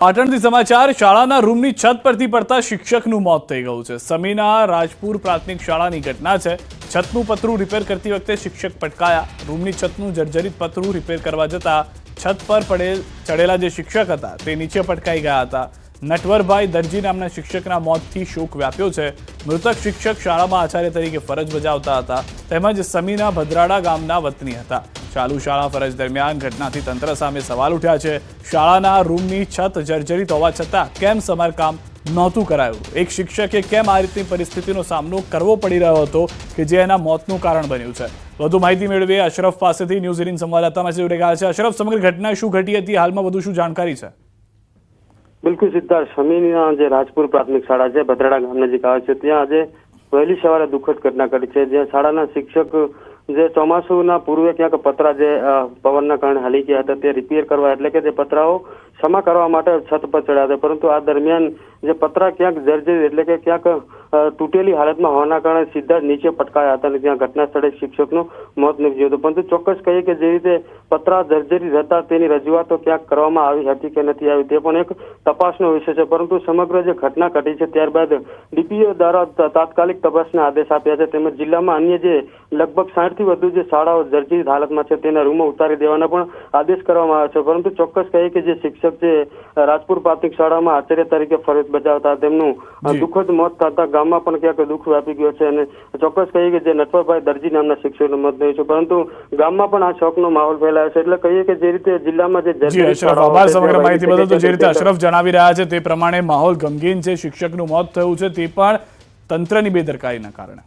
પાટણથી સમાચાર, શાળાના રૂમની છત પરથી પડતા શિક્ષકનું મોત થઈ ગયું છે. સમીના રાજપુર પ્રાથમિક શાળાની ઘટના છે. છતનું પતરું રિપેર કરતી વખતે શિક્ષક પટકાયા. રૂમની છતનું જર્જરિત પતરું રિપેર કરવા જતા છત પર પડેલ ચડેલા જે શિક્ષક હતા, તે નીચે પટકાઈ ગયા હતા. નટવરભાઈ દરજી નામના શિક્ષકના મોતથી શોક વ્યાપ્યો છે. મૃતક શિક્ષક શાળામાં આચાર્ય તરીકે ફરજ બજાવતા હતા. તેમજ સમીના ભદ્રાડા ગામના વતની હતા. ચાલુ શાળા ફરજ દરમિયાન ઘટનાથી તંત્ર સામે સવાલ ઉઠ્યા છે. શાળાના રૂમની છત જર્જરિત હોવા છતાં કેમ સમારકામ નહોતું કરાયું? એક શિક્ષકે કેમ આ રીતની પરિસ્થિતિનો સામનો કરવો પડી રહ્યો હતો કે જે એના મોતનું કારણ બન્યું છે? વધુ માહિતી મેળવીએ અશરફ પાસેથી. ન્યૂઝ એટીન સંવાદદાતામાં જોડી ગયા છે. અશરફ, સમગ્ર ઘટના શું ઘટી હતી? હાલમાં વધુ શું જાણકારી છે? બિલકુલ સિદ્ધાર્થ સમીના જે રાજપુર પ્રાથમિક શાળા છે, ભદ્રાડા ગામ નજીક આવે છે. ત્યાં આજે વહેલી સવારે દુઃખદ ઘટના ઘટી છે. જ્યાં શાળાના શિક્ષક જે ચોમાસુના પૂર્વે ક્યાંક પતરા જે પવનના કારણે હાલી ગયા હતા, તે રિપેર કરવા એટલે કે જે પતરાઓ ક્ષમા કરવા માટે છત પર ચડ્યા હતા. પરંતુ આ દરમિયાન જે પતરા ક્યાંક જર્જરિત એટલે કે ક્યાંક તૂટેલી હાલતમાં હોવાના કારણે સીધા જ નીચે પટકાયા હતા અને ત્યાં ઘટના સ્થળે શિક્ષકનું મોત નીપજ્યું હતું. પરંતુ ચોક્કસ કહીએ કે જે રીતે પતરા જર્જરી હતા તેની રજૂઆતો ક્યાંક કરવામાં આવી હતી કે નથી આવી તે પણ એક તપાસનો વિષય છે. પરંતુ સમગ્ર જે ઘટના ઘટી છે ત્યારબાદ ડીપીઓ દ્વારા તાત્કાલિક તપાસના આદેશ આપ્યા છે. તેમજ જિલ્લામાં અન્ય જે લગભગ સાઠથી વધુ જે શાળાઓ જર્જરિત હાલતમાં છે તેના રૂમો ઉતારી દેવાના પણ આદેશ કરવામાં આવ્યો છે. પરંતુ ચોક્કસ કહીએ કે જે શિક્ષક છે રાજપુર પ્રાથમિક શાળામાં આચાર્ય તરીકે ફરજ બજાવતા તેમનું જી. દુઃખદ મોત થતા ગામમાં પણ ક્યાંક દુઃખ વ્યાપી ગયો છે અને ચોક્કસ કહીએ કે જે નટવરભાઈ દરજી નામના શિક્ષકનું મત થયું છે પરંતુ ગામમાં પણ આ શોકનો માહોલ ફેલાયો છે. એટલે કહીએ કે જે રીતે જિલ્લામાં જે આભાર સમગ્ર માહિતી બદલ તો જે રીતે અશરફ જણાવી રહ્યા છે તે પ્રમાણે માહોલ ગમગીન છે શિક્ષકનું મોત થયું છે તે પણ તંત્રની બેદરકારીના કારણે.